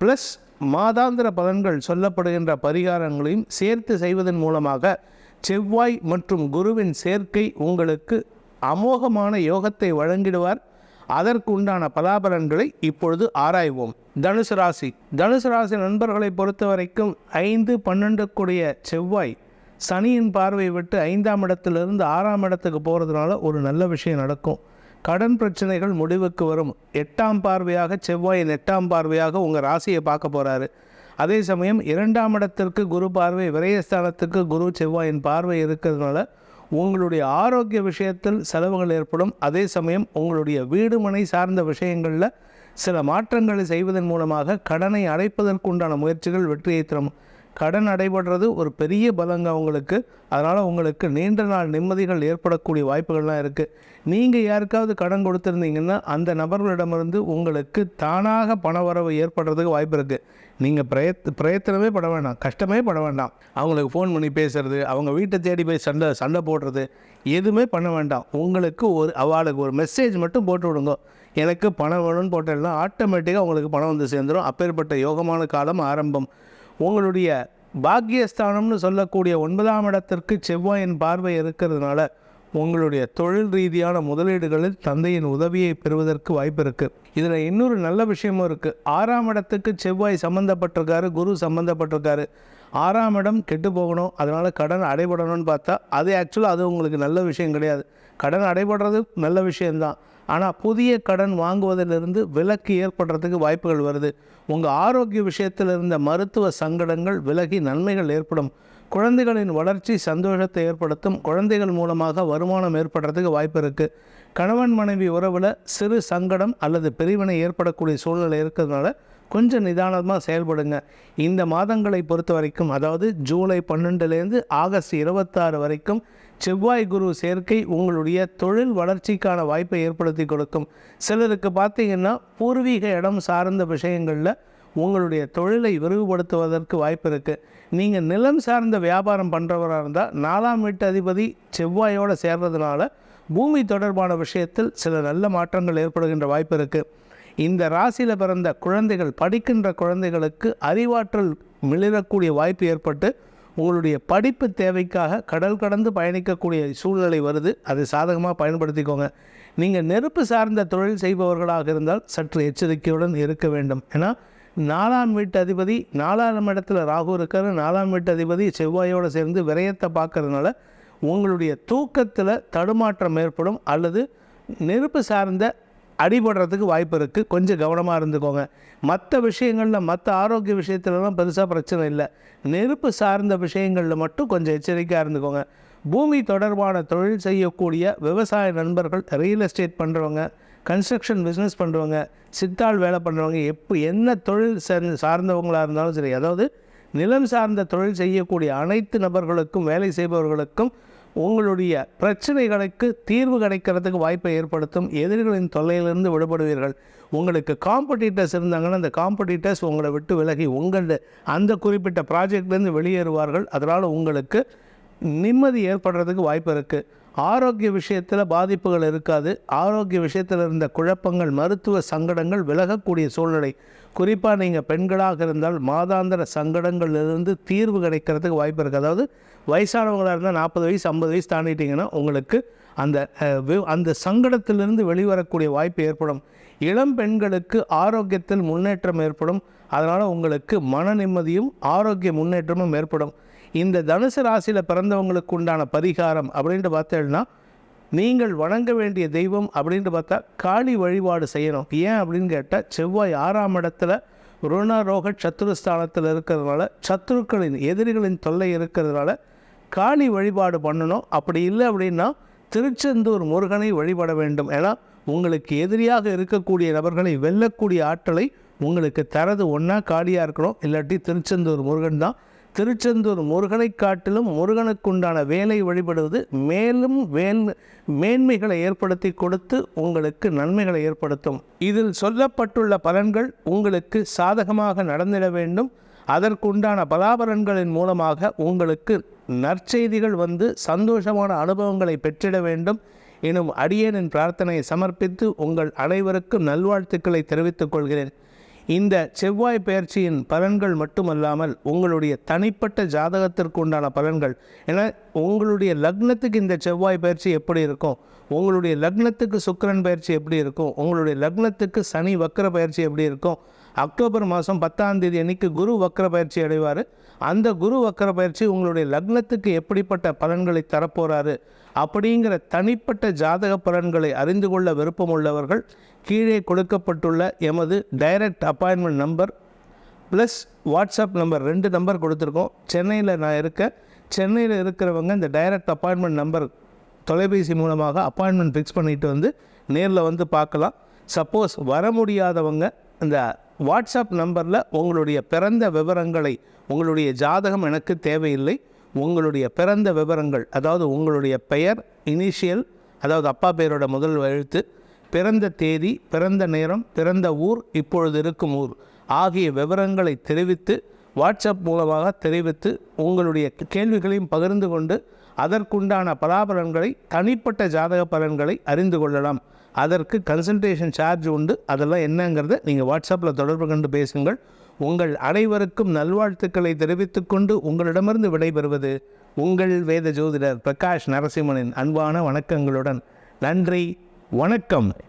Plus மாதாந்திர பலன்கள் சொல்லப்படுகின்ற பரிகாரங்களையும் சேர்த்து செய்வதன் மூலமாக செவ்வாய் மற்றும் குருவின் சேர்க்கை உங்களுக்கு அமோகமான யோகத்தை வழங்கிடுவார். அதற்கு உண்டான பலாபலன்களை இப்பொழுது ஆராய்வோம். தனுசு ராசி. தனுசு ராசி நண்பர்களை பொறுத்த வரைக்கும் ஐந்து பன்னெண்டுக்குடைய செவ்வாய் சனியின் பார்வை விட்டு ஐந்தாம் இடத்திலிருந்து ஆறாம் இடத்துக்கு போகிறதுனால ஒரு நல்ல விஷயம் நடக்கும். கடன் பிரச்சனைகள் முடிவுக்கு வரும். எட்டாம் பார்வையாக செவ்வாயின் எட்டாம் பார்வையாக உங்கள் ராசியை பார்க்க போகிறாரு அதே சமயம் இரண்டாம் இடத்திற்கு குரு பார்வை விரயஸ்தானத்துக்கு குரு செவ்வாயின் பார்வை இருக்கிறதுனால உங்களுடைய ஆரோக்கிய விஷயத்தில் செலவுகள் ஏற்படும். அதே சமயம் உங்களுடைய வீடுமனை சார்ந்த விஷயங்களில் சில மாற்றங்களை செய்வதன் மூலமாக கடனை அடைப்பதற்குண்டான முயற்சிகள் வெற்றியை தரும். கடன் அடைபடுறது ஒரு பெரிய பலங்க உங்களுக்கு. அதனால் உங்களுக்கு நீண்ட நாள் நிம்மதிகள் ஏற்படக்கூடிய வாய்ப்புகள்லாம் இருக்குது நீங்கள் யாருக்காவது கடன் கொடுத்துருந்தீங்கன்னா அந்த நபர்களிடமிருந்து உங்களுக்கு தானாக பணவரவு ஏற்படுறதுக்கு வாய்ப்பு இருக்குது நீங்கள் பிரயத் பிரயத்தனமே பட வேண்டாம். கஷ்டமே பட வேண்டாம். அவங்களுக்கு ஃபோன் பண்ணி பேசுறது அவங்க வீட்டை தேடி போய் சண்டை சண்டை போடுறது எதுவுமே பண்ண வேண்டாம். உங்களுக்கு ஒரு அவளுக்கு ஒரு மெசேஜ் மட்டும் போட்டு விடுங்க. எனக்கு பணம் வேணும்னு போட்டேன்னா ஆட்டோமேட்டிக்காக உங்களுக்கு பணம் வந்து சேர்ந்துடும் அப்பேற்பட்ட யோகமான காலம் ஆரம்பம். உங்களுடைய பாக்கியஸ்தானம்னு சொல்லக்கூடிய ஒன்பதாம் இடத்திற்கு செவ்வாயின் பார்வை இருக்கிறதுனால உங்களுடைய தொழில் ரீதியான முதலீடுகளில் தந்தையின் உதவியை பெறுவதற்கு வாய்ப்பு இருக்குது இதில் இன்னொரு நல்ல விஷயமும் இருக்குது ஆறாம் இடத்துக்கு செவ்வாய் சம்மந்தப்பட்டிருக்காரு குரு சம்மந்தப்பட்டிருக்காரு ஆறாம் இடம் கெட்டு போகணும் அதனால் கடன் அடைபடணும்னு பார்த்தா அது ஆக்சுவலாக அது உங்களுக்கு நல்ல விஷயம் கிடையாது. கடன் அடைபடுறது நல்ல விஷயம்தான். ஆனால் புதிய கடன் வாங்குவதிலிருந்து விலக்கு ஏற்படுறதுக்கு வாய்ப்புகள் வருது. உங்கள் ஆரோக்கிய விஷயத்தில் இருந்த மருத்துவ சங்கடங்கள் விலகி நன்மைகள் ஏற்படும். குழந்தைகளின் வளர்ச்சி சந்தோஷத்தை ஏற்படுத்தும். குழந்தைகள் மூலமாக வருமானம் ஏற்படுறதுக்கு வாய்ப்பு இருக்குது கணவன் மனைவி உறவில் சிறு சங்கடம் அல்லது பிரிவினை ஏற்படக்கூடிய சூழ்நிலை இருக்கிறதுனால கொஞ்சம் நிதானமாக செயல்படுங்க. இந்த மாதங்களை பொறுத்த வரைக்கும் அதாவது ஜூலை பன்னெண்டுலேருந்து ஆகஸ்ட் இருபத்தாறு வரைக்கும் செவ்வாய் குரு சேர்க்கை உங்களுடைய தொழில் வளர்ச்சிக்கான வாய்ப்பை ஏற்படுத்தி கொடுக்கும். சிலருக்கு பார்த்தீங்கன்னா பூர்வீக இடம் சார்ந்த விஷயங்களில் உங்களுடைய தொழிலை விரிவுபடுத்துவதற்கு வாய்ப்பு இருக்குது நீங்கள் நிலம் சார்ந்த வியாபாரம் பண்ணுறவராக இருந்தால் நாலாம் வீட்டு அதிபதி செவ்வாயோடு சேர்றதுனால பூமி தொடர்பான விஷயத்தில் சில நல்ல மாற்றங்கள் ஏற்படுகின்ற வாய்ப்பு இருக்குது இந்த ராசியில் பிறந்த குழந்தைகள் படிக்கின்ற குழந்தைகளுக்கு அறிவாற்றல் மிளிரக்கூடிய வாய்ப்பு ஏற்பட்டு உங்களுடைய படிப்பு தேவைக்காக கடல் கடந்து பயணிக்கக்கூடிய சூழ்நிலை வருது. அதை சாதகமாக பயன்படுத்திக்கோங்க. நீங்கள் நெருப்பு சார்ந்த தொழில் செய்பவர்களாக இருந்தால் சற்று எச்சரிக்கையுடன் இருக்க வேண்டும். ஏன்னா நாலாம் வீட்டு அதிபதி நாலாம் இடத்துல ராகு இருக்கிற நாலாம் வீட்டு அதிபதி செவ்வாயோடு சேர்ந்து விரயத்தை பார்க்கறதுனால உங்களுடைய தூக்கத்தில் தடுமாற்றம் ஏற்படும். அல்லது நெருப்பு சார்ந்த அடிபடுறதுக்கு வாய்ப்பு இருக்குது கொஞ்சம் கவனமாக இருந்துக்கோங்க. மற்ற விஷயங்களில் மற்ற ஆரோக்கிய விஷயத்துலலாம் பெருசாக பிரச்சனை இல்லை. நெருப்பு சார்ந்த விஷயங்களில் மட்டும் கொஞ்சம் எச்சரிக்கையாக இருந்துக்கோங்க. பூமி தொடர்பான தொழில் செய்யக்கூடிய விவசாய நண்பர்கள் ரியல் எஸ்டேட் பண்ணுறவங்க கன்ஸ்ட்ரக்ஷன் பிஸ்னஸ் பண்ணுறவங்க சித்தாள் வேலை பண்ணுறவங்க எப்போ என்ன தொழில் சார்ந்தவங்களாக இருந்தாலும் சரி அதாவது நிலம் சார்ந்த தொழில் செய்யக்கூடிய அனைத்து நபர்களுக்கும் வேலை செய்பவர்களுக்கும் உங்களுடைய பிரச்சனைகளுக்கு தீர்வு கிடைக்கிறதுக்கு வாய்ப்பை ஏற்படுத்தும் எதிரிகளின் தொல்லையிலிருந்து விடுபடுவீர்கள். உங்களுக்கு காம்படிட்டர்ஸ் இருந்தாங்கன்னா அந்த காம்படிட்டர்ஸ் உங்களை விட்டு விலகி உங்கள் அந்த குறிப்பிட்ட ப்ராஜெக்ட்லேருந்து வெளியேறுவார்கள். அதனால் உங்களுக்கு நிம்மதி ஏற்படுறதுக்கு வாய்ப்பு இருக்குது ஆரோக்கிய விஷயத்தில் பாதிப்புகள் இருக்காது. ஆரோக்கிய விஷயத்தில் இருந்த குழப்பங்கள் மருத்துவ சங்கடங்கள் விலகக்கூடிய சூழ்நிலை. குறிப்பாக நீங்கள் பெண்களாக இருந்தால் மாதாந்திர சங்கடங்களிலிருந்து தீர்வு கிடைக்கிறதுக்கு வாய்ப்பு இருக்குது அதாவது வயசானவங்களாக இருந்தால் நாற்பது வயசு ஐம்பது வயசு தாண்டிட்டிங்கன்னா உங்களுக்கு அந்த வி- அந்த சங்கடத்திலிருந்து வெளிவரக்கூடிய வாய்ப்பு ஏற்படும். இளம் பெண்களுக்கு ஆரோக்கியத்தில் முன்னேற்றம் ஏற்படும். அதனால் உங்களுக்கு மன நிம்மதியும் ஆரோக்கிய முன்னேற்றமும் ஏற்படும். இந்த தனுசு ராசியில் பிறந்தவங்களுக்கு உண்டான பரிகாரம் அப்படின்ட்டு பார்த்தேன்னா நீங்கள் வணங்க வேண்டிய தெய்வம் அப்படின்ட்டு பார்த்தா காளி வழிபாடு செய்யணும். ஏன் அப்படின்னு கேட்டால் செவ்வாய் ஆறாம் இடத்துல ருணரோக சத்துருஸ்தானத்தில் இருக்கிறதுனால சத்துருக்களின் எதிரிகளின் தொல்லை இருக்கிறதுனால காளி வழிபாடு பண்ணணும். அப்படி இல்லை அப்படின்னா திருச்செந்தூர் முருகனை வழிபட வேண்டும். ஏன்னா உங்களுக்கு எதிரியாக இருக்கக்கூடிய நபர்களை வெல்லக்கூடிய ஆற்றலை உங்களுக்கு தரது ஒன்றா காளியாக இருக்கணும். இல்லாட்டி திருச்செந்தூர் முருகன் தான் திருச்செந்தூர் முருகனை காட்டிலும் முருகனுக்குண்டான வேலை வழிபடுவது மேலும் வேல் மேன்மைகளை ஏற்படுத்தி கொடுத்து உங்களுக்கு நன்மைகளை ஏற்படுத்தும். இதில் சொல்லப்பட்டுள்ள பலன்கள் உங்களுக்கு சாதகமாக நடந்திட வேண்டும். அதற்குண்டான பலாபலன்களின் மூலமாக உங்களுக்கு நற்செய்திகள் வந்து சந்தோஷமான அனுபவங்களை பெற்றிட வேண்டும். எனும் அடியேனின் பிரார்த்தனையை சமர்ப்பித்து உங்கள் அனைவருக்கும் நல்வாழ்த்துக்களை தெரிவித்துக் கொள்கிறேன். இந்த செவ்வாய் பயிற்சியின் பலன்கள் மட்டுமல்லாமல் உங்களுடைய தனிப்பட்ட ஜாதகத்திற்கு உண்டான பலன்கள் ஏன்னா உங்களுடைய லக்னத்துக்கு இந்த செவ்வாய் பயிற்சி எப்படி இருக்கும்? உங்களுடைய லக்னத்துக்கு சுக்கிரன் பயிற்சி எப்படி இருக்கும்? உங்களுடைய லக்னத்துக்கு சனி வக்கர பயிற்சி எப்படி இருக்கும்? அக்டோபர் மாதம் பத்தாம் தேதி அன்னைக்கு குரு வக்கர பயிற்சி அடைவார். அந்த குரு வக்கர பயிற்சி உங்களுடைய லக்னத்துக்கு எப்படிப்பட்ட பலன்களை தரப்போகிறாரு அப்படிங்கிற தனிப்பட்ட ஜாதக பலன்களை அறிந்து கொள்ள விருப்பம் உள்ளவர்கள் கீழே கொடுக்கப்பட்டுள்ள எமது direct appointment number plus WhatsApp number ரெண்டு நம்பர் கொடுத்துருக்கோம். சென்னையில் நான் இருக்கேன் சென்னையில் இருக்கிறவங்க இந்த டைரக்ட் அப்பாயின்மெண்ட் நம்பர் தொலைபேசி மூலமாக அப்பாயின்மெண்ட் ஃபிக்ஸ் பண்ணிட்டு வந்து நேரில் வந்து பார்க்கலாம். சப்போஸ் வர முடியாதவங்க இந்த வாட்ஸ்அப் நம்பரில் உங்களுடைய பிறந்த விவரங்களை உங்களுடைய ஜாதகம் எனக்கு தேவையில்லை. உங்களுடைய பிறந்த விவரங்கள் அதாவது உங்களுடைய பெயர் இனிஷியல் அதாவது அப்பா பெயரோட முதல் எழுத்து பிறந்த தேதி பிறந்த நேரம் பிறந்த ஊர் இப்பொழுது இருக்கும் ஊர் ஆகிய விவரங்களை தெரிவித்து வாட்ஸ்அப் மூலமாக தெரிவித்து உங்களுடைய கேள்விகளையும் பகிர்ந்து கொண்டு அதற்குண்டான பலாபலன்களை தனிப்பட்ட ஜாதக பலன்களை அறிந்து கொள்ளலாம். அதற்கு கன்சல்டேஷன் சார்ஜ் உண்டு. அதெல்லாம் என்னங்கிறத நீங்கள் வாட்ஸ்அப்பில் தொடர்பு கொண்டு பேசுங்கள். உங்கள் அனைவருக்கும் நல்வாழ்த்துக்களை தெரிவித்துக்கொண்டு உங்களிடமிருந்து விடைபெறுவது உங்கள் வேத ஜோதிடர் பிரகாஷ் நரசிம்மனின் அன்பான வணக்கங்களுடன். நன்றி வணக்கம்.